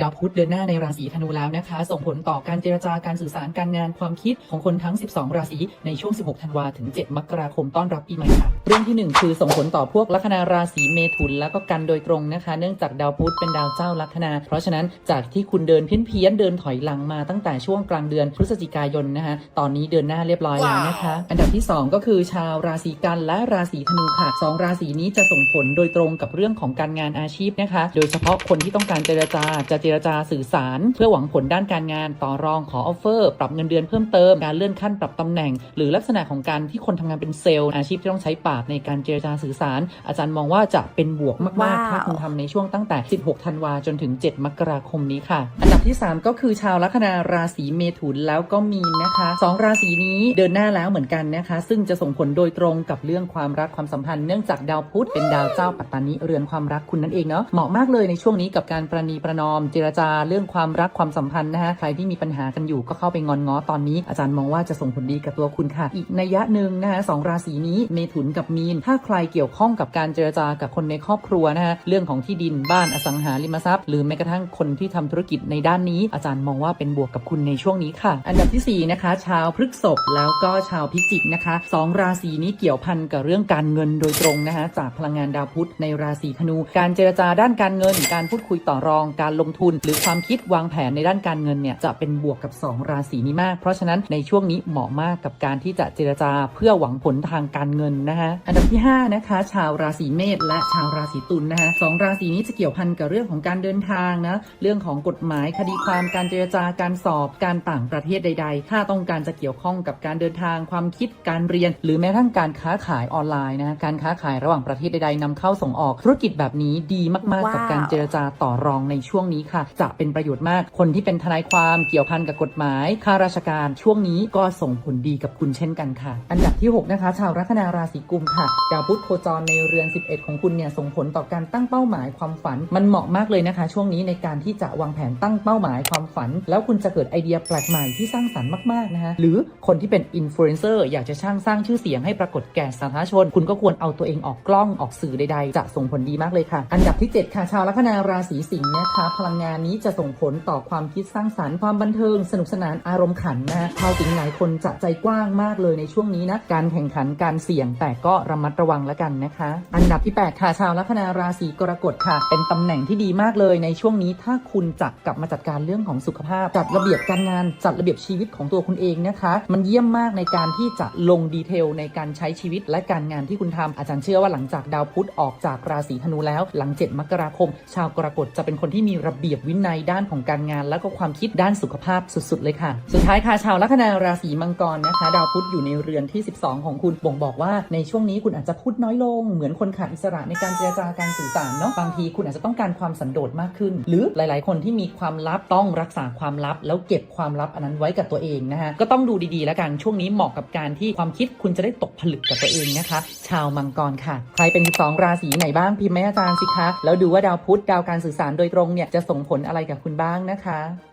ดาวพุธเดินหน้าในราศีธนูแล้วนะคะ ส่งผลต่อการเจรจาการสื่อสารการงานความคิดของคนทั้ง 12 ราศีในช่วง 16 ธันวาถึง 7 มกราคมต้อนรับปีใหม่ค่ะ เรื่องที่ 1 คือส่งผลต่อพวกลัคนาราศีเมถุนแล้วก็กันโดยตรงนะคะ เนื่องจากดาวพุธเป็นดาวเจ้าลัคนา เพราะฉะนั้นจากที่คุณเดินเพี้ยนเพี้ยนเดินถอยหลังมาตั้งแต่ช่วงกลางเดือนพฤศจิกายนนะคะตอนนี้เดินหน้าเรียบร้อยแล้วนะคะ อันดับที่ 2 ก็คือชาวราศีกันและราศีธนูค่ะสองราศีนี้จะส่งผลโดยตรงกับเรื่องของการงานอาชีพนะคะ โดยเฉพาะคนที่ต้องการเจรจาจะเจรจาสื่อสาร เพื่อหวังผลด้านการงานต่อรองขอออฟเฟอร์ ปรับเงินเดือนเพิ่มเติมการเลื่อนขั้นปรับตำแหน่ง หรือลักษณะของการที่คนทำงานเป็นเซลล์อาชีพที่ต้องใช้ปากในการเจรจาสื่อสาร อาจารย์มองว่าจะเป็นบวกมากว้าวๆถ้าคุณทำในช่วงตั้งแต่ 16 ธันวาจนถึง 7 มกราคมนี้ค่ะ อันดับที่ 3 ก็คือชาวลัคนาราศีเมถุนแล้วก็มีนนะคะสองราศีนี้เดินหน้าแล้วเหมือนกันนะคะ ซึ่งจะส่งผลโดยตรงกับเรื่องความรักความสัมพันธ์เนื่องจากดาวพุธเป็นดาวเจ้าปัตตานิเรือนความรักคุณนั่นเองเนาะเหมาะมากเลยในช่วงนี้กับการประนีประนอมเจรจาเรื่องความรักความสัมพันธ์นะคะใครที่มีปัญหากันอยู่ก็เข้าไปงอนง้อตอนนี้ อาจารย์มองว่าจะส่งผลดีกับตัวคุณค่ะ อีกนัยยะหนึ่งนะคะสองราศีนี้เมถุนกับมีน ถ้าใครเกี่ยวข้องกับการเจรจากับคนในครอบครัวนะคะเรื่องของที่ดินบ้านอสังหาริมทรัพย์ หรือแม้กระทั่งคนที่ทำธุรกิจในด้านนี้ อาจารย์มองว่าเป็นบวกกับคุณในช่วงนี้ค่ะ อันดับที่สี่นะคะชาวพฤกษภแล้วก็ชาวพิจิกนะคะสองราศีนี้เกี่ยวพันกับเรื่องการเงินโดยตรงนะคะจากพลังงานดาวพุธในราศีธนู การเจรจาด้านการเงิน การพูดคุยต่อรองการลงทุนหรือความคิดวางแผนในด้านการเงินเนี่ยจะเป็นบวกกับ 2 ราศีนี้มาก เพราะฉะนั้นในช่วงนี้เหมาะมากกับการที่จะเจรจาเพื่อหวังผลทางการเงินนะคะอันดับที่ 5 นะคะ ชาวราศีเมษและชาวราศีตุลนะคะสองราศีนี้จะเกี่ยวพันกับเรื่องของการเดินทางนะเรื่องของกฎหมายคดีความการเจรจาการสอบการต่างประเทศใด ๆ ถ้าต้องการจะเกี่ยวข้องกับการเดินทางความคิดการเรียน หรือแม้กระทั่งการค้าขายออนไลน์นะการค้าขายระหว่างประเทศใดๆนำเข้าส่งออกธุรกิจแบบนี้ดีมากๆ กับการเจรจาต่อรองในช่วงนี้ค่ะ จะเป็นประโยชน์มาก คนที่เป็นทนายความเกี่ยวพันกับกฎหมายข้าราชการช่วงนี้ก็ส่งผลดีกับคุณเช่นกันค่ะ อันดับที่ 6 นะคะ ชาวลัคนาราศีกุมค่ะดาวพุธโคจรในเรือน 11 ของคุณเนี่ยส่งผลต่อการตั้งเป้าหมายความฝัน มันเหมาะมากเลยนะคะ ช่วงนี้ในการที่จะวางแผนตั้งเป้าหมายความฝัน แล้วคุณจะเกิดไอเดียแปลกใหม่ที่สร้างสรรค์มากๆนะคะหรือคนที่เป็นอินฟลูเอนเซอร์อยากจะสร้างสร้างชื่อเสียงให้ปรากฏแก่สาธารณชน คุณก็ควรเอาตัวเองออกกล้องออกสื่อใดๆ จะส่งผลดีมากเลยค่ะ อันดับที่ 7 ค่ะ ชาวลัคนาราศีสิงห์นะคะพลังงานนี้จะส่งผลต่อความคิดสร้างสรรค์ความบันเทิง สนุกสนานอารมณ์ขันนะชาวสิงหลายคนจะใจกว้างมากเลยในช่วงนี้นะ การแข่งขันการเสี่ยงแต่ก็ระมัดระวังแล้วกันนะคะ อันดับที่ 8 ค่ะชาวลัคนาราศีกรกฎค่ะ เป็นตำแหน่งที่ดีมากเลยในช่วงนี้ถ้าคุณจะกลับมาจัดการเรื่องของสุขภาพ จัดระเบียบการงานจัดระเบียบชีวิตของตัวคุณเองนะคะ มันเยี่ยมมากในการที่จะลงดีเทลในการใช้ชีวิตและการงานที่คุณทำอาจารย์เชื่อว่าหลังจากดาวพุธออกจากราศีธนูแล้ว หลัง 7 มกราคม ชาวกรกฎจะเป็นคนที่มีระเบียบวินัยด้านของการงาน และก็ความคิดด้านสุขภาพสุดๆ เลยค่ะ สุดท้ายค่ะชาวลัคนาราศีมังกรนะคะ ดาวพุธอยู่ในเรือนที่ 12 ของคุณบ่งบอกว่าในช่วงนี้คุณอาจจะพูดน้อยลง เหมือนคนขาดอิสระในการเจรจาการสื่อสารเนาะบางทีคุณอาจจะต้องการความสันโดษมากขึ้น หรือหลาย ๆ คนที่มีความลับต้องรักษาความลับ แล้วเก็บความลับอันนั้นไว้กับตัวเองนะคะก็ต้องดูดีๆ แล้วกันช่วงนี้เหมาะกับการที่ความคิดคุณจะได้ตกผลึกกับตัวเองนะคะ ชาวมังกรค่ะ ใครเป็น 12 ราศีไหนบ้างพิมพ์แม่อาจารย์สิคะแล้วดูว่าดาวพุธดาวการสื่อสารโดยตรงเนี่ยจะส่งผลอะไรกับคุณบ้างนะคะ